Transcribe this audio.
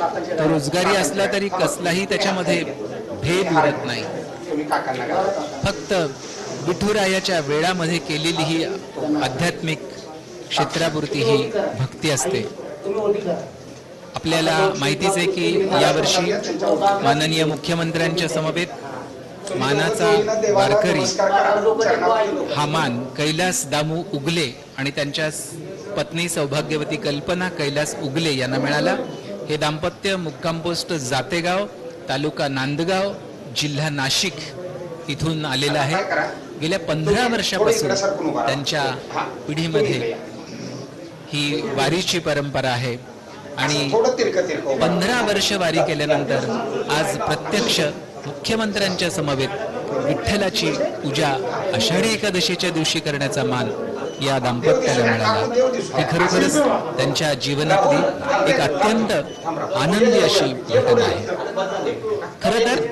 तो रोजगारी असला तरी कसलाही त्याच्यामध्ये भेद उरत नाही. फक्त विठुरायाच्या वेळामध्ये केलेली ही आध्यात्मिक क्षेत्रापुरती ही भक्ती असते. आपल्याला माहितीच आहे की यावर्षी माननीय मुख्यमंत्र्यांच्या समवेत मानाचा वारकरी हा मान कैलास दामू उगले आणि त्यांच्या पत्नी सौभाग्यवती कल्पना कैलास उगले यांना मिळाला. हे दाम्पत्य मुक्काम पोस्ट जातेगाव तालुका नांदगाव जिल्हा नाशिक इथून आलेलं आहे. गेल्या पंधरा वर्षापासून त्यांच्या पिढीमध्ये ही वारीची परंपरा आहे. आणि पंधरा वर्ष वारी केल्यानंतर आज प्रत्यक्ष मुख्यमंत्र्यांच्या समवेत विठ्ठलाची पूजा आषाढी एकादशीच्या दिवशी करण्याचा मान या दाम्पत्याला मिळाला. ही खरोखरच त्यांच्या जीवनातली एक अत्यंत आनंदी अशी घटना आहे. खरं तर